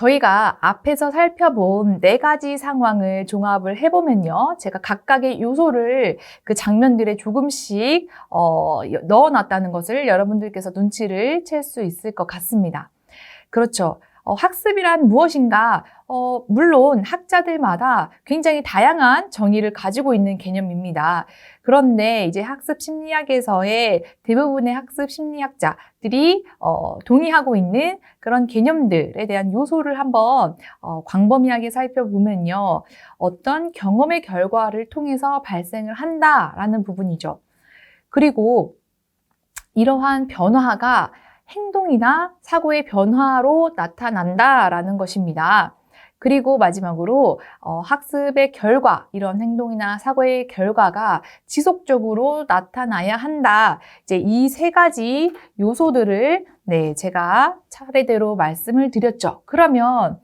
저희가 앞에서 살펴본 네 가지 상황을 종합을 해보면요. 제가 각각의 요소를 그 장면들에 조금씩 어, 넣어놨다는 것을 여러분들께서 눈치를 챌 수 있을 것 같습니다. 그렇죠. 어, 학습이란 무엇인가? 어, 물론 학자들마다 굉장히 다양한 정의를 가지고 있는 개념입니다. 그런데 이제 학습 심리학에서의 대부분의 학습 심리학자들이 어, 동의하고 있는 그런 개념들에 대한 요소를 한번 어, 광범위하게 살펴보면요. 어떤 경험의 결과를 통해서 발생을 한다라는 부분이죠. 그리고 이러한 변화가 행동이나 사고의 변화로 나타난다라는 것입니다. 그리고 마지막으로 어, 학습의 결과, 이런 행동이나 사고의 결과가 지속적으로 나타나야 한다. 이제 이 세 가지 요소들을 네, 제가 차례대로 말씀을 드렸죠. 그러면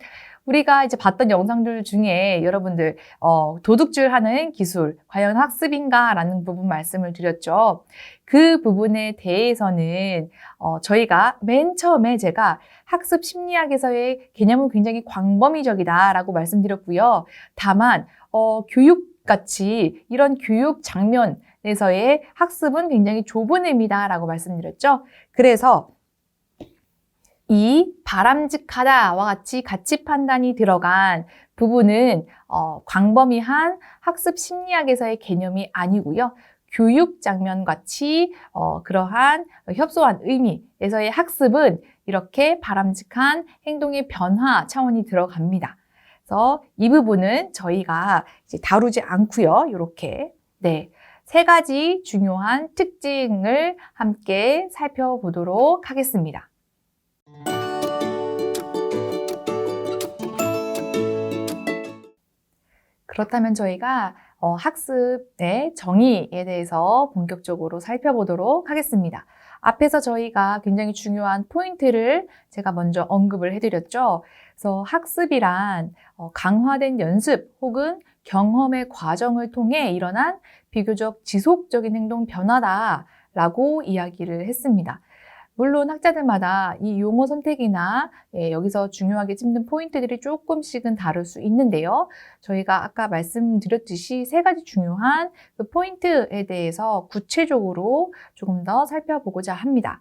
우리가 이제 봤던 영상들 중에 여러분들 어, 도둑질 하는 기술 과연 학습인가라는 부분 말씀을 드렸죠. 그 부분에 대해서는 어, 저희가 맨 처음에 제가 학습 심리학에서의 개념은 굉장히 광범위적이다라고 말씀드렸고요. 다만 어, 교육 같이 이런 교육 장면에서의 학습은 굉장히 좁은 의미다라고 말씀드렸죠. 그래서 이 바람직하다와 같이 가치 판단이 들어간 부분은 어, 광범위한 학습 심리학에서의 개념이 아니고요. 교육 장면 같이 어, 그러한 협소한 의미에서의 학습은 이렇게 바람직한 행동의 변화 차원이 들어갑니다. 그래서 이 부분은 저희가 다루지 않고요. 이렇게 네. 세 가지 중요한 특징을 함께 살펴보도록 하겠습니다. 그렇다면 저희가 어, 학습의 정의에 대해서 본격적으로 살펴보도록 하겠습니다. 앞에서 저희가 굉장히 중요한 포인트를 제가 먼저 언급을 해드렸죠. 그래서 학습이란 어, 강화된 연습 혹은 경험의 과정을 통해 일어난 비교적 지속적인 행동 변화다라고 이야기를 했습니다. 물론 학자들마다 이 용어 선택이나 예, 여기서 중요하게 찝는 포인트들이 조금씩은 다를 수 있는데요. 저희가 아까 말씀드렸듯이 세 가지 중요한 그 포인트에 대해서 구체적으로 조금 더 살펴보고자 합니다.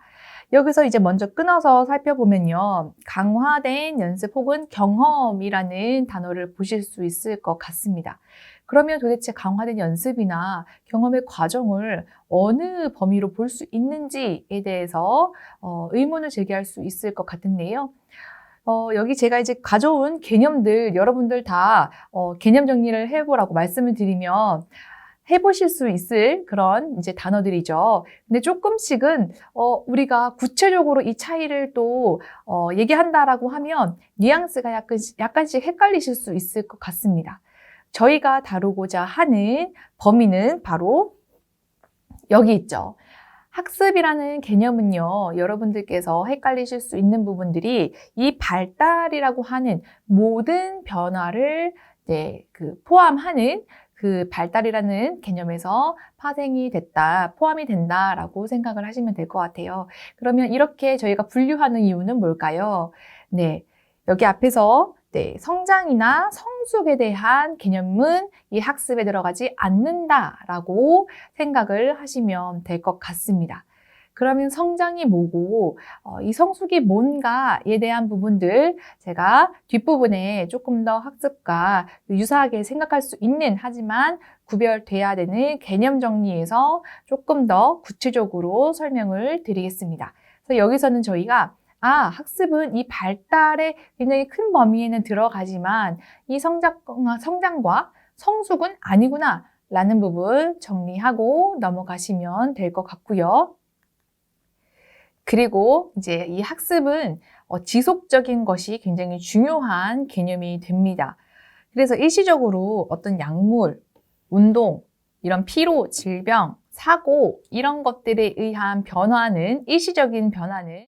여기서 이제 먼저 끊어서 살펴보면요. 강화된 연습 혹은 경험이라는 단어를 보실 수 있을 것 같습니다. 그러면 도대체 강화된 연습이나 경험의 과정을 어느 범위로 볼 수 있는지에 대해서 어, 의문을 제기할 수 있을 것 같은데요. 어, 여기 제가 이제 가져온 개념들 여러분들 다 어, 개념 정리를 해보라고 말씀을 드리면 해보실 수 있을 그런 이제 단어들이죠. 근데 조금씩은 어, 우리가 구체적으로 이 차이를 또 어, 얘기한다라고 하면 뉘앙스가 약간, 약간씩 헷갈리실 수 있을 것 같습니다. 저희가 다루고자 하는 범위는 바로 여기 있죠. 학습이라는 개념은요, 여러분들께서 헷갈리실 수 있는 부분들이 이 발달이라고 하는 모든 변화를 네, 그 포함하는 그 발달이라는 개념에서 파생이 됐다, 포함이 된다라고 생각을 하시면 될 것 같아요. 그러면 이렇게 저희가 분류하는 이유는 뭘까요? 네. 여기 앞에서 네, 성장이나 성숙에 대한 개념은 이 학습에 들어가지 않는다라고 생각을 하시면 될 것 같습니다. 그러면 성장이 뭐고 어, 이 성숙이 뭔가에 대한 부분들 제가 뒷부분에 조금 더 학습과 유사하게 생각할 수 있는 하지만 구별돼야 되는 개념 정리에서 조금 더 구체적으로 설명을 드리겠습니다. 그래서 여기서는 저희가 아, 학습은 이 발달의 굉장히 큰 범위에는 들어가지만 이 성장, 성장과 성숙은 아니구나 라는 부분 정리하고 넘어가시면 될 것 같고요. 그리고 이제 이 학습은 어, 지속적인 것이 굉장히 중요한 개념이 됩니다. 그래서 일시적으로 어떤 약물, 운동, 이런 피로, 질병, 사고 이런 것들에 의한 변화는 일시적인 변화는